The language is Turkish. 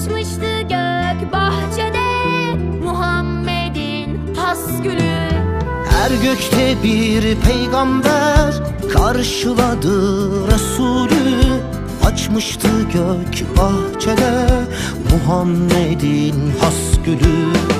açmıştı gök bahçede Muhammed'in has gülü. Her gökte bir peygamber karşıladı Resulü. Açmıştı gök bahçede Muhammed'in has gülü.